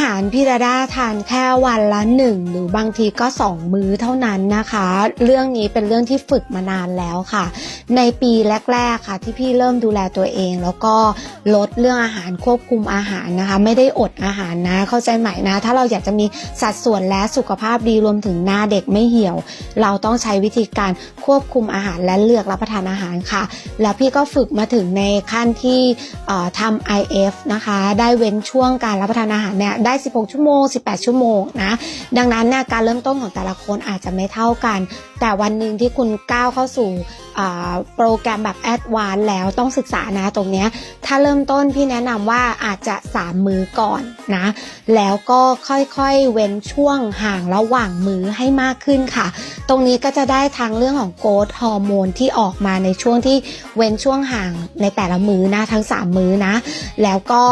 หารพี่ดาดาทานแค่วันละหนึ่งหรือบางทีก็สองมื้อเท่านั้นนะคะ เรื่องนี้เป็นเรื่องที่ฝึกมานานแล้วค่ะ ในปีแรก ๆค่ะ ที่พี่เริ่มดูแลตัวเอง แล้วก็ลดเรื่องอาหารควบคุมอาหารนะคะ ไม่ได้อดอาหารนะ เข้าใจไหมนะ ถ้าเราอยากจะมีสัดส่วนและสุขภาพดีรวมถึงหน้าเด็กไม่เหี่ยว เราต้องใช้วิธีการควบคุมอาหารและเลือกรับประทานอาหารค่ะ แล้วพี่ก็ฝึกมาถึงในขั้นที่เอ่อทำ IF นะคะ ได้เว้นช่วงการรับประทานอาหารเนี่ยได้ 16 ชั่วโมง 18 ชั่วโมงนะดังนั้นนะการเริ่มต้นของแต่ละคนอาจจะไม่เท่ากัน แต่วันหนึ่งที่คุณก้าวเข้าสู่โปรแกรมแบบแอดวานแล้วต้องศึกษานะตรงนี้ถ้าเริ่มต้นพี่แนะนำว่าอาจจะ 3 มือก่อนนะ แล้วก็ค่อยๆเว้นช่วงห่างระหว่างมือให้มากขึ้นค่ะ ตรงนี้ก็จะได้ทางเรื่องของโกรทฮอร์โมนที่ออกมาในช่วงที่เว้นช่วงห่างในแต่ละมื้อนะทั้ง 3 มื้อนะ แล้วก็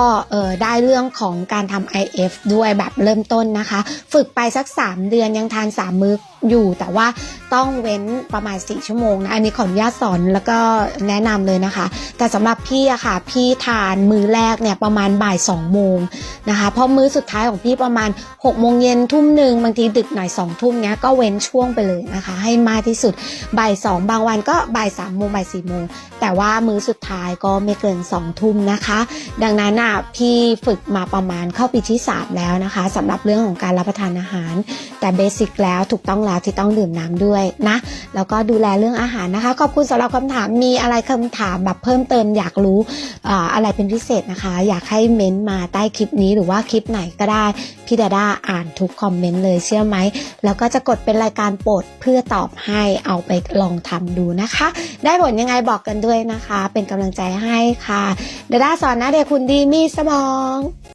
ได้เรื่องของการทำ IF ด้วยแบบเริ่มต้นนะคะ ฝึกไปสัก 3 เดือนยังทาน 3 มื้อ อยู่ แต่ว่าต้องเว้นประมาณ 4 ชั่วโมงนะ อันนี้ขออนุญาตสอนแล้วก็แนะนำเลยนะคะ แต่สำหรับพี่อะค่ะ พี่ทานมื้อแรกเนี่ยประมาณบ่าย2โมงนะคะเพราะมื้อสุดท้ายของพี่ประมาณ6โมงเย็นทุ่มหนึ่งบางทีดึกหน่อย2ทุ่มเนี้ยก็เว้นช่วงไปเลยนะคะ ให้มากที่สุดบ่าย2บางวันก็บ่าย3โมงบ่าย4โมงแต่ว่ามื้อสุดท้ายก็ไม่เกิน2ทุ่มนะคะ ดังนั้นอะพี่ฝึกมาประมาณเข้าปีที่ 3 แล้วนะคะสำหรับเรื่องของการรับประทานอาหาร แต่เบสิกแล้วถูกต้องแล้วที่ต้องดื่มน้ำด้วยนะ แล้วก็ดูแลเรื่องอาหารนะคะ ขอบคุณสำหรับคำถามมีอะไรคำถามแบบเพิ่มเติมอยากรู้อะไรเป็นพิเศษนะคะ อยากให้เม้นต์มาใต้คลิปนี้หรือว่าคลิปไหนก็ได้พี่ดาด้าอ่านทุกคอมเมนต์เลยเชื่อไหม แล้วก็จะกดเป็นรายการโปรดเพื่อตอบให้เอาไปลองทำดูนะคะ ได้ผลยังไงบอกกันด้วยนะคะ เป็นกำลังใจให้ค่ะดาด้าสอนนะเด็กคุณดีมีสมอง